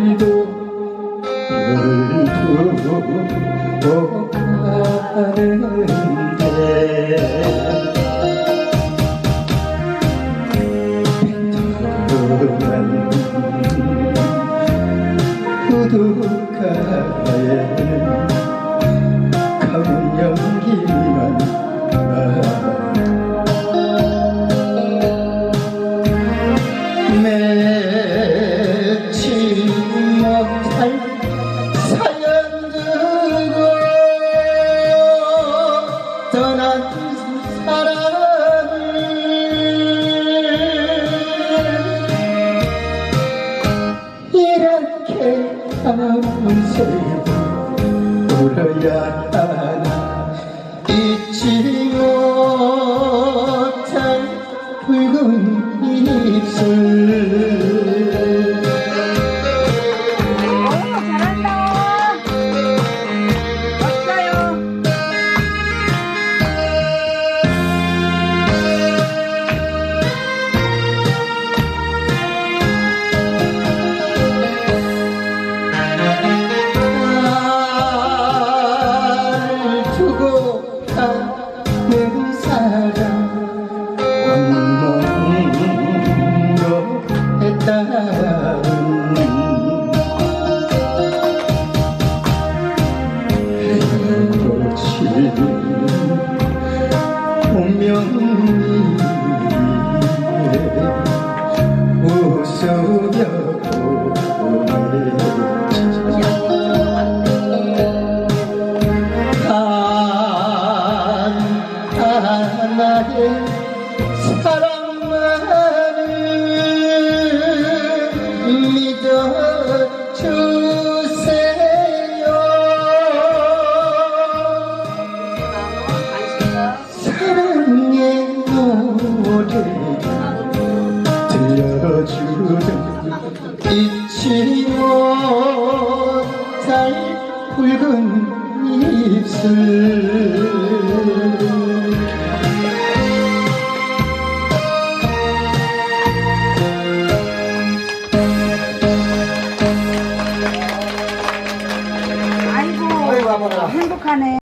오늘도 너를 보고 가는데 하면서 울어야 하나. 잊지 못 고 가는 사람 원망도 했다는 헤어진 운명 나의 사랑만을 믿어주세요. 사랑의 노래 들려주던 잊지 못할 붉은 아이고. 행복하네.